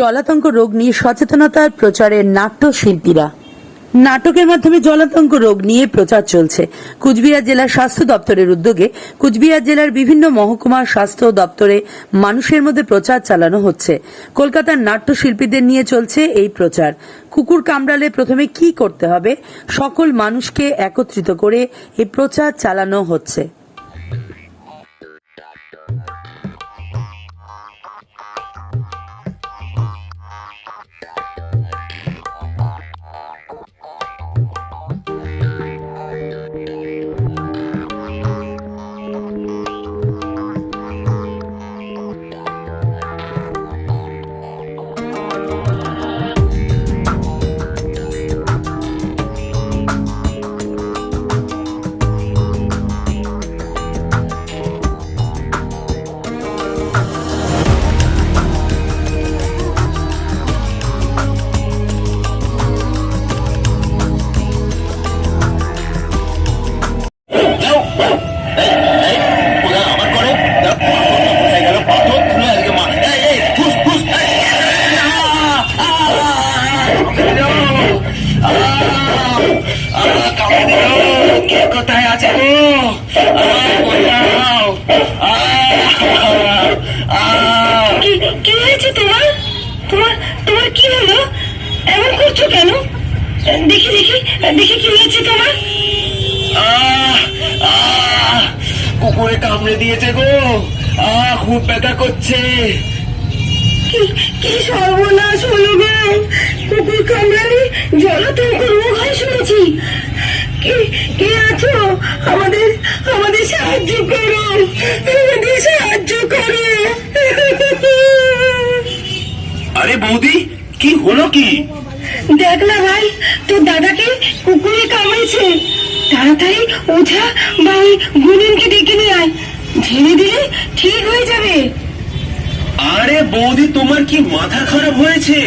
জলাতঙ্ক রোগ নিয়ে সচেতনতার প্রচারের নাট্যশিল্পীরা। নাটকের মাধ্যমে জলাতঙ্ক রোগ নিয়ে প্রচার চলছে। কুচবিহার জেলার স্বাস্থ্য দপ্তরের উদ্যোগে কুচবিহার জেলার বিভিন্ন মহকুমা স্বাস্থ্য দপ্তরে মানুষের মধ্যে প্রচার চালানো হচ্ছে। কলকাতার নাট্যশিল্পীদের নিয়ে চলছে এই প্রচার। কুকুর কামড়ালে প্রথমে কি করতে হবে? সকল মানুষকে একত্রিত করে এই প্রচার চালানো হচ্ছে। কে কোথায় আছে? গো আ, আ, আ, কি কি হয়েছে তোমার? তোমার তোমার কি হলো? এমন করছ কেন? দেখি দেখি দেখি কি হয়েছে তোমার। আহ, আহ, কুকুরে কামড়ে দিয়েছে গো। আহ খুব ব্যথা করছে। কি কি সর্বনাশ হলো গো? কুকুর কামড়ালে জলাতঙ্ক রোগ হয় শুনেছি। কে কে আছো? আমাদের আমাদের সাহায্য করো। আমাদের সাহায্য করো। আরে বৌদি কি হলো কি? দেখ না ভাই তোর দাদাকে কুকুরে কামড়েছে। তাড়াতাড়ি ওঝা বা ওই গুনিনকে ডেকে নিয়ে আয়। ঝেড়ে দিলে ঠিক হয়ে যাবে। আরে বৌদি তোমার কি মাথা খারাপ হয়েছে?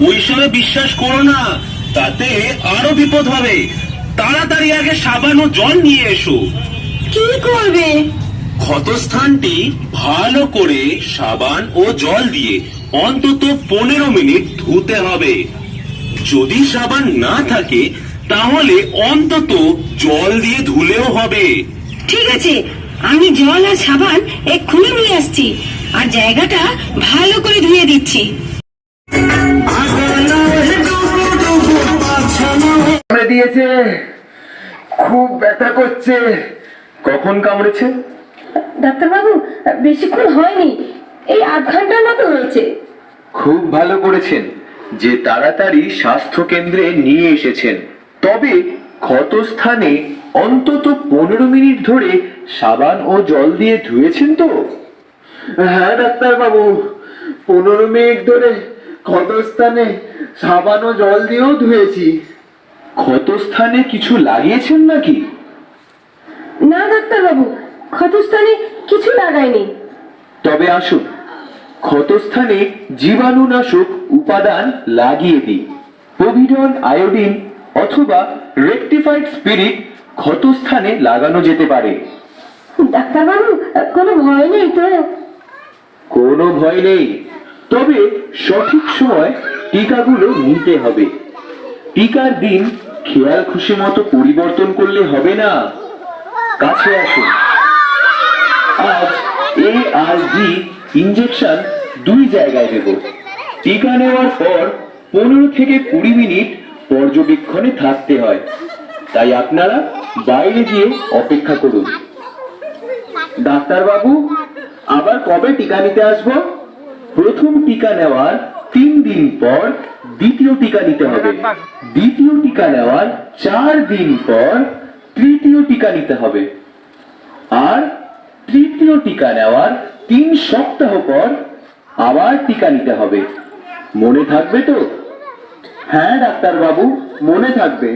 ওইসবে বিশ্বাস করো না তাতে আরও বিপদ হবে। তাড়াতাড়ি আগে সাবান ও জল নিয়ে এসো। কি করবে? ক্ষতস্থানটি ভালো করে সাবান ও জল দিয়ে অন্তত পনেরো মিনিট ধুতে হবে। যদি সাবান না থাকে তাহলে অন্তত জল দিয়ে ধুলেও হবে। ঠিক আছে আমি জল আর সাবান এক্ষুনি নিয়ে আসছি। আর জায়গাটা ভালো করে ধুয়ে দিচ্ছি। দিয়েছে। খুব ব্যথা করছে। কখন কামড়েছে? ডাক্তারবাবু বেশিক্ষণ হয়নি। এই আধ ঘণ্টার মতো হয়েছে খুব ভালো করেছেন। যে তাড়াতাড়ি স্বাস্থ্য কেন্দ্রে নিয়ে এসেছেন। তবে ক্ষতস্থানে অন্তত পনেরো মিনিট ধরে সাবান ও জল দিয়ে ধুয়েছেন তো? হ্যাঁ ডাক্তারবাবু। পনেরো মিনিট ধরে ক্ষতস্থানে সাবান ও জল দিয়েও ধুয়েছি। ক্ষতস্থানে কিছু লাগিয়েছেন নাকি? না ডাক্তারবাবু ক্ষতস্থানে কিছু লাগায়নি তবে আসুন ক্ষতস্থানে জীবাণুনাশক উপাদান লাগিয়ে দিই। পোভিডন আয়োডিন অথবা রেকটিফাইড স্পিরিট ক্ষতস্থানে লাগানো যেতে পারে। ডাক্তারবাবু কোনো ভয় নেই তো? কোনো ভয় নেই। তবে সঠিক সময় টিকাগুলো নিতে হবে। টিকার দিন খেয়াল খুশি মতো পরিবর্তন করলে হবে না। কাছে আসুন। আজ এ আর জি ইঞ্জেকশন দুই জায়গায় দেব। টিকা নেওয়ার পর পনেরো থেকে কুড়ি মিনিট পর্যবেক্ষণে থাকতে হয়। তাই আপনারা বাইরে গিয়ে অপেক্ষা করুন। ডাক্তারবাবু, আবার কবে টিকা নিতে আসব? প্রথম টিকা নেওয়ার তিন দিন পর দ্বিতীয় টিকা নিতে হবে। দ্বিতীয় টিকা নেওয়ার চার দিন পর তৃতীয় টিকা নিতে হবে। আর তৃতীয় টিকা নেওয়ার তিন সপ্তাহ পর আবার টিকা নিতে হবে। মনে থাকবে তো? হ্যাঁ ডাক্তারবাবু, মনে থাকবে।